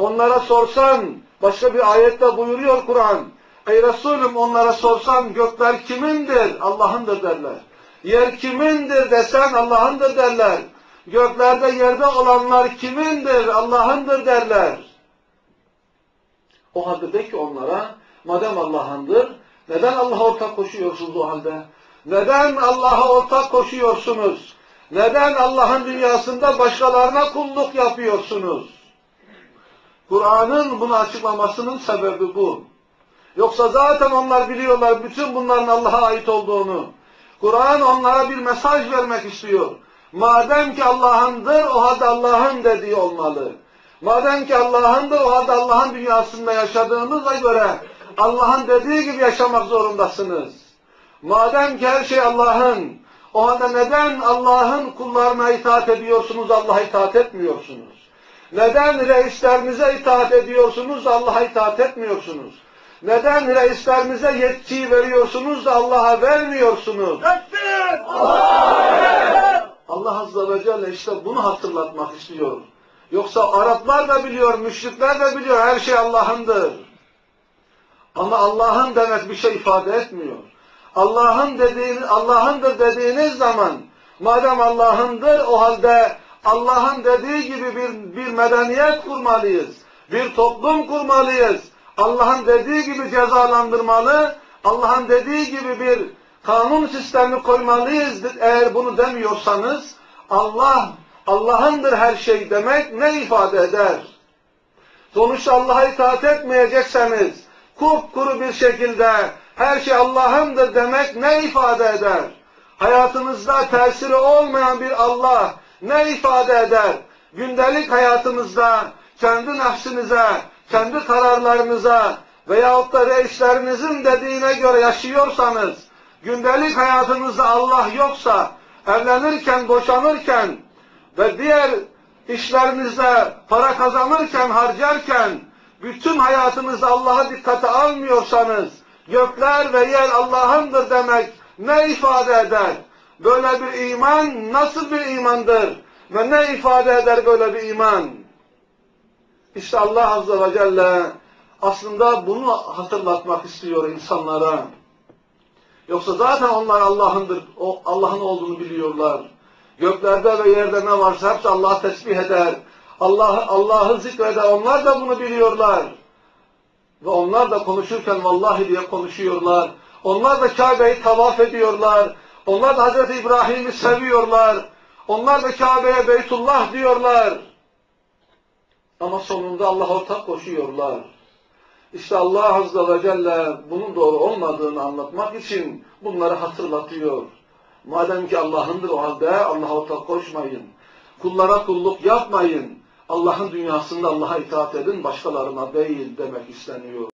onlara sorsan, başka bir ayette buyuruyor Kur'an, Ey Resulüm onlara sorsan gökler kimindir? Allah'ındır derler. Yer kimindir desen Allah'ındır derler. Göklerde yerde olanlar kimindir? Allah'ındır derler. O halde de ki onlara, madem Allah'ındır, neden Allah'a ortak koşuyorsunuz o halde? Neden Allah'a ortak koşuyorsunuz? Neden Allah'ın dünyasında başkalarına kulluk yapıyorsunuz? Kur'an'ın bunu açıklamasının sebebi bu. Yoksa zaten onlar biliyorlar bütün bunların Allah'a ait olduğunu. Kur'an onlara bir mesaj vermek istiyor. Madem ki Allah'ındır o halde Allah'ın dediği olmalı. Madem ki Allah'ındır o halde Allah'ın dünyasında yaşadığınıza göre Allah'ın dediği gibi yaşamak zorundasınız. Madem ki her şey Allah'ın, o halde neden Allah'ın kullarına itaat ediyorsunuz, Allah'a itaat etmiyorsunuz? Neden reislerinize itaat ediyorsunuz, Allah'a itaat etmiyorsunuz? Neden reislerinize yetkiyi veriyorsunuz da Allah'a vermiyorsunuz? Allah Azze ve Celle işte bunu hatırlatmak istiyor. Yoksa Araplar da biliyor, müşrikler de biliyor her şey Allah'ındır. Ama Allah'ın demek bir şey ifade etmiyor. Allah'ın dediğini, Allah'ındır dediğiniz zaman madem Allah'ındır o halde Allah'ın dediği gibi bir, bir medeniyet kurmalıyız. Bir toplum kurmalıyız. Allah'ın dediği gibi cezalandırmalı, Allah'ın dediği gibi bir kanun sistemi koymalıyız. Eğer bunu demiyorsanız Allah, Allah'ındır her şey demek ne ifade eder? Sonuçta Allah'a itaat etmeyecekseniz kupkuru bir şekilde her şey Allah'ındır demek ne ifade eder? Hayatınızda tesiri olmayan bir Allah ne ifade eder? Gündelik hayatınızda kendi nefsinize, kendi kararlarınıza veyahut da reislerinizin dediğine göre yaşıyorsanız, gündelik hayatınızda Allah yoksa, evlenirken, boşanırken ve diğer işlerinizde para kazanırken, harcarken, bütün hayatınızda Allah'a dikkate almıyorsanız, gökler ve yer Allah'ındır demek ne ifade eder? Böyle bir iman nasıl bir imandır? Ve ne ifade eder böyle bir iman? İşte Allah Azze ve Celle aslında bunu hatırlatmak istiyor insanlara. Yoksa zaten onlar Allah'ındır, Allah'ın olduğunu biliyorlar. Göklerde ve yerde ne varsa hepsi Allah'ı tesbih eder. Allah'ı Allah'ı zikreder. Onlar da bunu biliyorlar. Ve onlar da konuşurken vallahi diye konuşuyorlar. Onlar da Kabe'yi tavaf ediyorlar. Onlar da Hazreti İbrahim'i seviyorlar. Onlar da Kabe'ye Beytullah diyorlar. Ama sonunda Allah ortak koşuyorlar. İşte Allah Azze ve Celle bunun doğru olmadığını anlatmak için bunları hatırlatıyor. Madem ki Allah'ındır o halde Allah'a ortak koşmayın. Kullara kulluk yapmayın. Allah'ın dünyasında Allah'a itaat edin, başkalarına değil demek isteniyor.